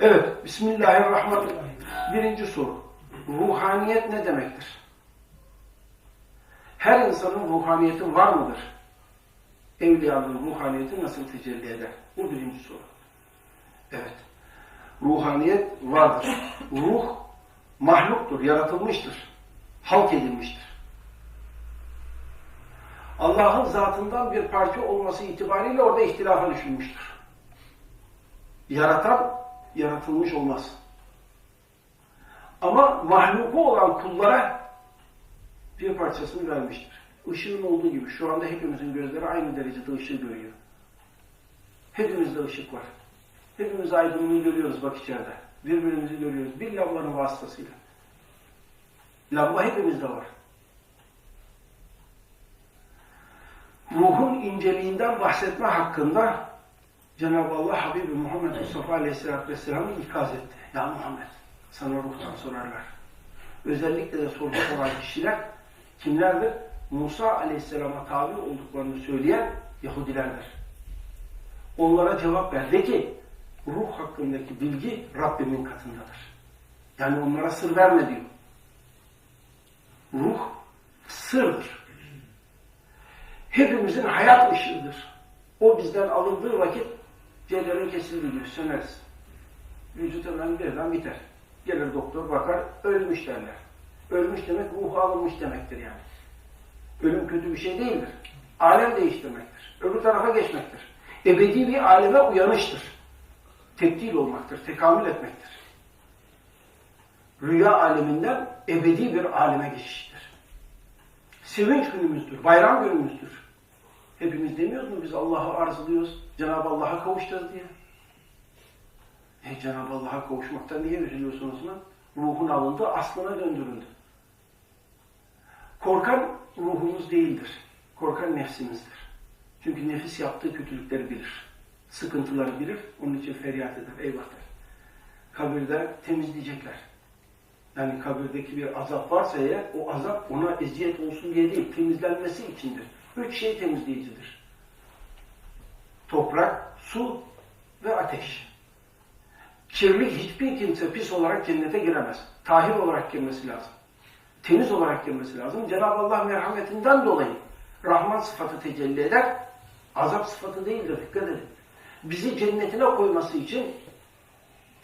Evet, Bismillahirrahmanirrahim. Birinci soru. Ruhaniyet ne demektir? Her insanın ruhaniyeti var mıdır? Evliyanın ruhaniyeti nasıl tecelli eder? Bu birinci soru. Evet. Ruhaniyet vardır. Ruh mahluktur, yaratılmıştır. Halk edilmiştir. Allah'ın zatından bir parça olması itibariyle orada ihtilafa düşülmüştür. Yaratan, yaratılmış olmaz. Ama mahluku olan kullara bir parçasını vermiştir. Işığın olduğu gibi şu anda hepimizin gözleri aynı derecede ışığı görüyor. Hepimizde ışık var. Hepimiz aydınlığı görüyoruz bak içeride. Birbirimizi görüyoruz. Bir lambanın vasıtasıyla. Lamba hepimizde var. Ruhun inceliğinden bahsetme hakkında Cenab-ı Allah Habibi Muhammed Mustafa Aleyhisselatü Vesselam'ı ikaz etti. Ya Muhammed sana ruhtan sorarlar. Özellikle de soru soran kişiler kimlerdir? Musa Aleyhisselam'a tabi olduklarını söyleyen Yahudilerdir. Onlara cevap ver. De ki ruh hakkındaki bilgi Rabbimin katındadır. Yani onlara sır verme diyor. Ruh sırdır. Hepimizin hayat ışığıdır. O bizden alındığı vakit cevherin kesildiği söneriz. Vücut hemen birden biter. Gelir doktor bakar, ölmüş derler. Ölmüş demek ruhu alınmış demektir yani. Ölüm kötü bir şey değildir. Alem değiştirmektir. Öbür tarafa geçmektir. Ebedi bir aleme uyanıştır. Tebdil olmaktır, tekamül etmektir. Rüya aleminden ebedi bir aleme geçiştir. Sevinç günümüzdür, bayram günümüzdür. Hepimiz demiyoruz mu biz Allah'ı arzuluyoruz, Cenab-ı Allah'a kavuşacağız diye. E Cenab-ı Allah'a kavuşmaktan niye üzülüyorsunuz mu? Ruhun alındı, aslına döndürüldü. Korkan ruhumuz değildir. Korkan nefsimizdir. Çünkü nefis yaptığı kötülükleri bilir. Sıkıntıları bilir. Onun için feryat eder. Eyvah der. Kabirde temizleyecekler. Yani kabirdeki bir azap varsa eğer o azap ona eziyet olsun diye değil, temizlenmesi içindir. Üç şey temizleyicidir. Toprak, su ve ateş. Kirli hiçbir kimse pis olarak cennete giremez. Tahir olarak girmesi lazım. Temiz olarak girmesi lazım. Cenab-ı Allah merhametinden dolayı Rahman sıfatı tecelli eder. Azap sıfatı değildir. Dikkat edin. Bizi cennetine koyması için,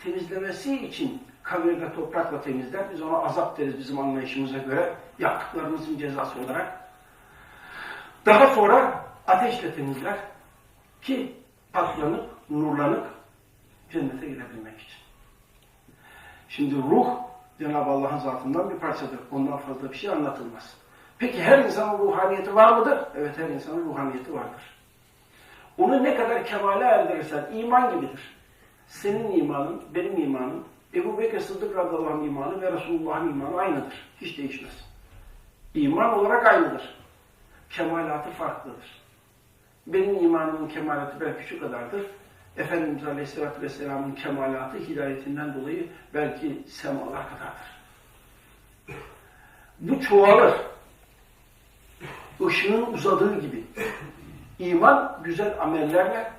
temizlemesi için kabirde toprakla temizler. Biz ona azap deriz bizim anlayışımıza göre. Yaptıklarımızın cezası olarak. Daha sonra ateşle temizler ki patlanıp, nurlanıp cennete girebilmek için. Şimdi ruh Cenab-ı Allah'ın zatından bir parçadır. Ondan fazla bir şey anlatılmaz. Peki her insanın ruhaniyeti var mıdır? Evet her insanın ruhaniyeti vardır. Onu ne kadar kemale erdirirsen iman gibidir. Senin imanın, benim imanım, Ebu Bekir Sıddık radıyallahu imanı ve Resulullah'ın imanı aynıdır. Hiç değişmez. İman olarak aynıdır. Kemalatı farklıdır. Benim imanımın kemalatı belki şu kadardır. Efendimiz Aleyhisselatü Vesselam'ın kemalatı hidayetinden dolayı belki semalar kadardır. Bu çoğalır. Işığın uzadığı gibi. İman güzel amellerle,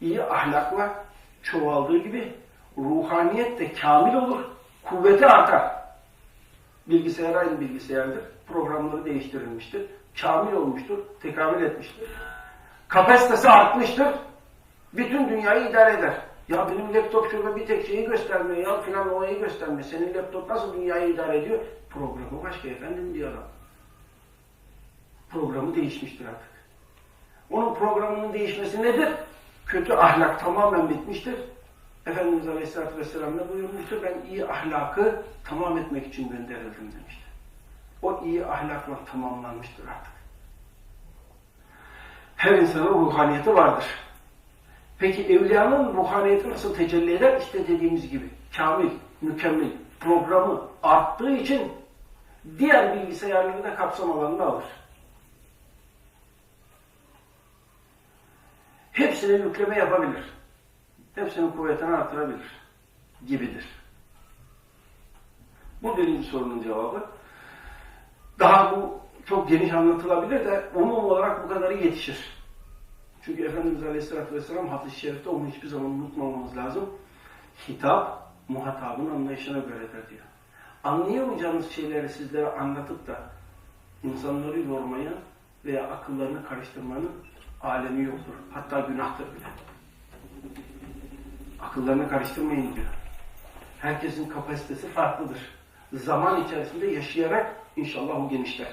iyi ahlakla çoğaldığı gibi ruhaniyet de kamil olur, kuvveti artar. Bilgisayar aynı bilgisayardır. Programları değiştirilmiştir. Kamil olmuştur, tekamül etmiştir. Kapasitesi artmıştır. Bütün dünyayı idare eder. Ya benim laptop şurada bir tek şeyi göstermiyor ya filan olayı göstermiyor. Senin laptop nasıl dünyayı idare ediyor? Programı başka efendim diyor adam. Programı değişmiştir artık. Onun programının değişmesi nedir? Kötü ahlak tamamen bitmiştir. Efendimiz Aleyhisselatü Vesselam ne buyurmuştur? Ben iyi ahlakı tamam etmek için gönderildim demiştir. O iyi ahlakla tamamlanmıştır artık. Her insanın ruhaniyeti vardır. Peki evliyanın ruhaniyeti nasıl tecelli eder? İşte dediğimiz gibi kamil, mükemmel, programı arttığı için diğer bilgisayarları da kapsam alanına alır. Hepsine yükleme yapabilir. Hepsinin kuvvetini artırabilir. Gibidir. Bu birinci sorunun cevabı. Daha bu çok geniş anlatılabilir de umum olarak bu kadarı yetişir. Çünkü Efendimiz Aleyhisselatü Vesselam hadis-i şerifte onu hiçbir zaman unutmamamız lazım. Hitap muhatabın anlayışına göredir diyor. Anlayamayacağınız şeyleri sizlere anlatıp da insanları yormaya veya akıllarını karıştırmanın alemi yoktur. Hatta günahtır bile. Akıllarını karıştırmayın diyor. Herkesin kapasitesi farklıdır. Zaman içerisinde yaşayarak inşallah o genişler.